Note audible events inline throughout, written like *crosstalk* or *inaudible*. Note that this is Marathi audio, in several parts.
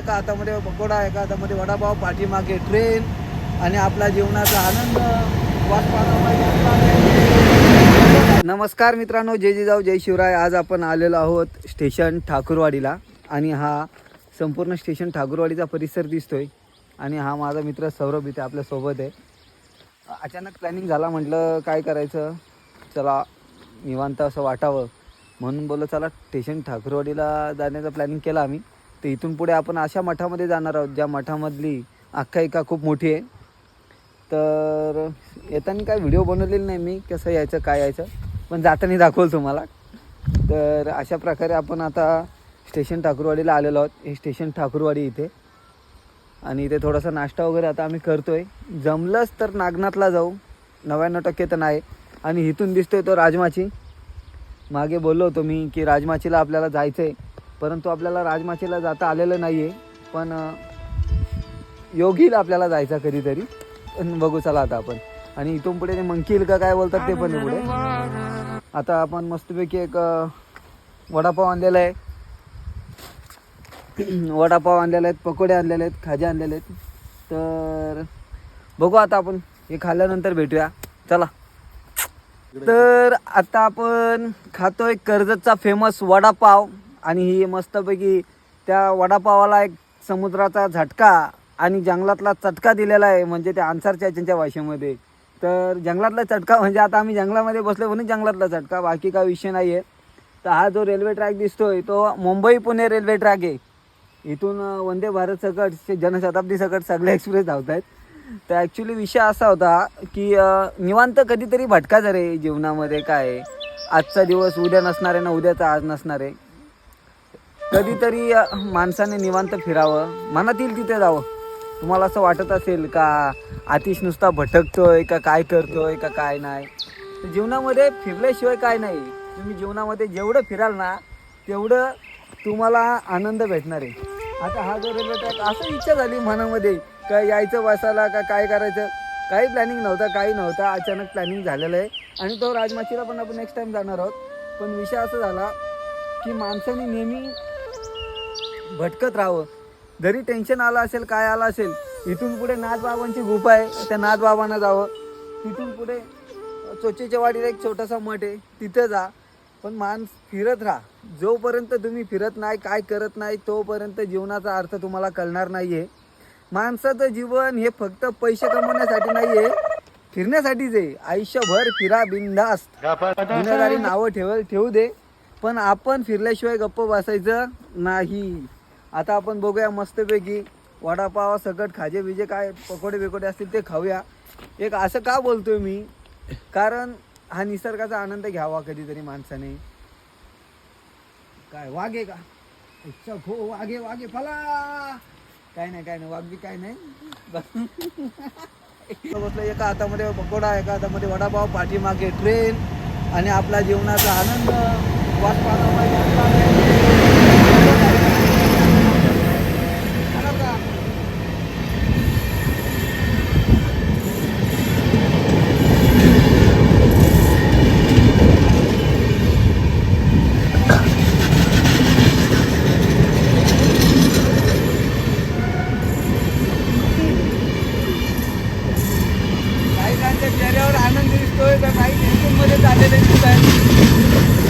एका हातामध्ये पकोडा एका हातामध्ये वडापाव पाठीमागे ट्रेन आणि आपला जीवनाचा आनंद. वाट नमस्कार मित्रांनो जय जिजाऊ जय शिवराय. आज आपण आलेलो आहोत स्टेशन ठाकूरवाडीला आणि हा संपूर्ण स्टेशन ठाकूरवाडीचा परिसर दिसतोय आणि हा माझा मित्र सौरभ इथे आपल्यासोबत आहे. अचानक प्लॅनिंग झाला म्हटलं काय करायचं? चला निवांत असं वाटावं. म्हणून बोललं चला स्टेशन ठाकूरवाडीला जाण्याचा प्लॅनिंग केला आम्ही. तर इथून पुढे आपण अशा मठामध्ये जाणार आहोत ज्या मठामधली आख्यायिका खूप मोठी आहे. तर येताना काय व्हिडिओ बनवलेला नाही मी कसं यायचं काय यायचं पण जाताना दाखवलं तुम्हाला. तर अशा प्रकारे आपण आता स्टेशन ठाकूरवाडीला आलेलो आहोत. हे स्टेशन ठाकूरवाडी इथे. आणि इथे थोडासा नाश्ता वगैरे आता आम्ही करतो आहे जमलंच तर नागनाथला जाऊ. नव्याण्णव टक्के तर नाही. आणि इथून दिसतोय तो राजमाची. मागे बोललो होतो मी की राजमाचीला आपल्याला जायचं आहे परंतु आपल्याला राजमाचेला जाता आलेलं नाही आहे पण अं, योग येईल आपल्याला जायचा कधीतरी. पण बघू चला आता आपण. आणि इथून पुढे ते मंकी का काय बोलतात ते पण पुढे आता आपण मस्तपैकी एक वडापाव आणलेला आहे. *clears throat* वडापाव आणलेला आहेत पकोडे आणलेले आहेत खाजे आणलेले आहेत. तर बघू आता आपण. हे खाल्ल्यानंतर भेटूया. चला. तर आता आपण खातोय कर्जतचा फेमस वडापाव. आणि ही मस्तपैकी त्या वडापावाला एक समुद्राचा झटका आणि जंगलातला चटका दिलेला आहे म्हणजे त्या आन्सरच्या त्यांच्या भाषेमध्ये. तर जंगलातला चटका म्हणजे आता आम्ही जंगलामध्ये बसलो म्हणून जंगलातला चटका बाकी काय विषय नाही आहे तर हा जो रेल्वे ट्रॅक दिसतोय तो मुंबई पुणे रेल्वे ट्रॅक आहे. इथून वंदे भारत सकट जनशताब्दी सकट सगळे एक्सप्रेस धावत आहेत तर ॲक्च्युली विषय असा होता की निवांत कधीतरी भटका जरे जीवनामध्ये काय आहे. आजचा दिवस उद्या नसणार आहे ना उद्याचा आज नसणार आहे. कधीतरी माणसाने निवांत फिरावं. मनात येईल तिथे जावं. तुम्हाला असं वाटत असेल का आतिश नुसता भटकतोय का काय करतोय का काय नाही. जीवनामध्ये फिरल्याशिवाय काय नाही. तुम्ही जीवनामध्ये जेवढं फिराल ना तेवढं तुम्हाला आनंद भेटणार आहे. आता हा जो रेल्वे ट्रॅक असं इच्छा झाली मनामध्ये का यायचं बसायला का काय करायचं? काही प्लॅनिंग नव्हता काही नव्हता. अचानक प्लॅनिंग झालेलं आहे. आणि तो राजमाचीला पण आपण नेक्स्ट टाईम जाणार आहोत. पण विषय असा झाला की माणसाने नेहमी भटकत राहावं. जरी टेन्शन आलं असेल काय आलं असेल इथून पुढे नाथबाबांची गुफा आहे त्या नाथबाबांना जावं. तिथून पुढे चोचेच्या वाडीला एक छोटासा मठ आहे तिथं जा. पण माणस फिरत राहा. जोपर्यंत तुम्ही फिरत नाही काय करत नाही तोपर्यंत जीवनाचा अर्थ तुम्हाला कळणार नाही आहे माणसाचं जीवन हे फक्त पैसे कमवण्यासाठी नाही आहे फिरण्यासाठीच आहे आयुष्यभर फिरा बिंदास्त गुन्हेगारी नावं ठेव ठेवू दे. पण आपण फिरल्याशिवाय गप्प बसायचं नाही. आता आपण बघूया मस्तपैकी वडापाव सकट खाजे बिजे काय पकोडे बिकोडे असतील ते खाऊया. एक असं का बोलतोय मी? कारण हा निसर्गाचा आनंद घ्यावा कधीतरी माणसाने. काय वाघे का? इच्छा हो वाघे वाघे फला! काय नाही काय नाही वाघ बी काय नाही. *laughs* बसलं एका हातामध्ये पकोडा एका हातामध्ये वडापाव पाठीमागे ट्रेन आणि आपला जीवनाचा आनंद. वाट पाहण्यामध्ये आपला आहे. चला का? काही त्यांच्या चेहऱ्यावर आनंद दिसतोय तर काही टेन्शनमध्ये चाललेले दिसत आहे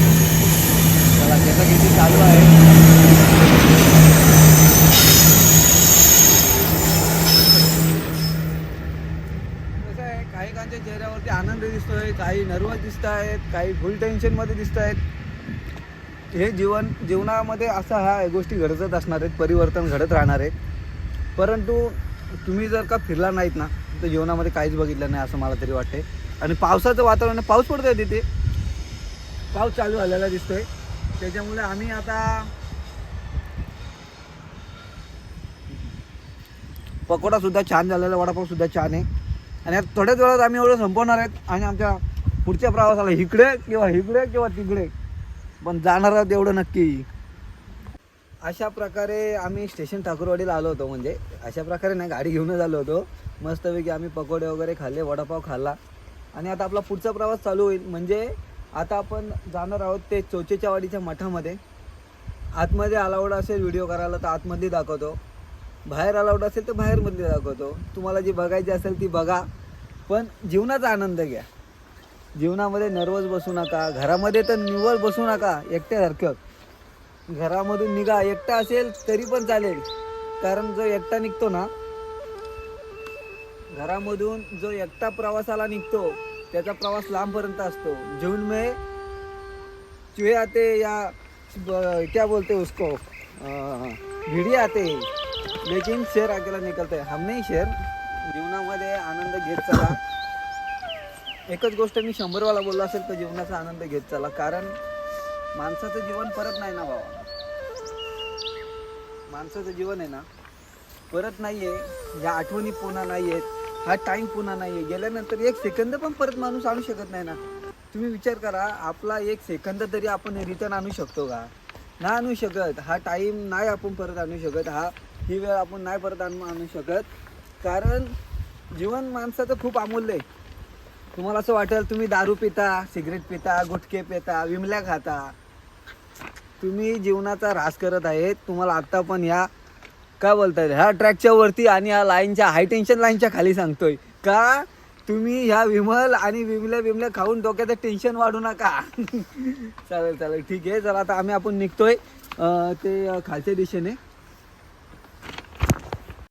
चला त्याचं किती चालू आहे कसं आहे काही कांच्या चेहऱ्यावरती आनंद दिसतोय काही नर्वस दिसत आहेत काही फुल टेन्शनमध्ये दिसत आहेत. हे जीवन जीवनामध्ये असा ह्या गोष्टी घडतच असणार आहेत परिवर्तन घडत राहणार आहे. परंतु तुम्ही जर का फिरला नाहीत ना तर जीवनामध्ये काहीच बघितलं नाही असं मला तरी वाटते आणि पावसाचं वातावरण पाऊस पडतोय तिथे. पाऊस चालू झालेला दिसतोय. त्याच्यामुळे आम्ही आता पकोडा सुद्धा छान झालेला वडापाव सुद्धा छान आहे. आणि आता थोड्याच वेळात आम्ही एवढं संपवणार आहेत आणि आमच्या पुढच्या प्रवासाला इकडे किंवा इकडे किंवा तिकडे. पण जाणार आहोत एवढं नक्की. अशा प्रकारे आम्ही स्टेशन ठाकूरवाडीला आलो होतो म्हणजे. अशा प्रकारे नाही गाडी घेऊनच आलो होतो. मस्तपैकी आम्ही पकोडे वगैरे खाल्ले वडापाव खाल्ला. आणि आता आपला पुढचा प्रवास चालू होईल. म्हणजे आता आपण जाणार आहोत ते चोचेच्या वाडीच्या मठामध्ये. आतमध्ये अलाउड असेल व्हिडिओ करायला तर आतमध्ये दाखवतो. बाहेर अलाउड असेल तर बाहेरमधली दाखवतो. तुम्हाला जी बघायची असेल ती बघा. पण जीवनाचा आनंद घ्या. जीवनामध्ये नर्वस बसू नका. घरामध्ये तर निव्वळ बसू नका. एकट्यासारखं. घरामधून निघा. एकटा असेल तरी पण चालेल. कारण जो एकटा निघतो ना घरामधून जो एकटा प्रवासाला निघतो त्याचा प्रवास लांबपर्यंत असतो. जीवन में आते या क्या बोलते उसको? भिडी आते. लेकिन शेर अकेला निकलते हम नाही शेर जीवनामध्ये आनंद घेत चला. एकच गोष्ट मी शंभरवाला बोललो असेल तर जीवनाचा आनंद घेत चला. कारण माणसाचं जीवन परत नाही ना बाबा माणसाचं जीवन आहे ना परत नाही आहे या आठवणी पुन्हा नाही आहेत हा टाईम पुन्हा नाही आहे गेल्यानंतर एक सेकंद पण परत माणूस आणू शकत नाही ना. तुम्ही विचार करा आपला एक सेकंद तरी आपण रिटर्न आणू शकतो का? नाही आणू शकत. हा टाईम नाही आपण परत आणू शकत. हा ही वेळ आपण नाही परत आणू आणू शकत. कारण जीवन माणसाचं खूप अमूल्य आहे. तुम्हाला असं वाटेल तुम्ही दारू पिता सिगरेट पिता गुटखे पिता विमल्या खाता. तुम्ही जीवनाचा ऱ्हास करत आहेत. तुम्हाला आत्ता पण ह्या काय येईल? ह्या ट्रॅकच्या वरती आणि ह्या लाईनच्या हाय टेन्शन लाईनच्या खाली सांगतोय. का? तुम्ही ह्या विमल आणि विमल्या विमल्या खाऊन डोक्याचं टेन्शन वाढू नका. *laughs* चालेल चालेल. ठीक आहे. चला आता आम्ही आपण निघतोय. ते खालच्या दिशेने.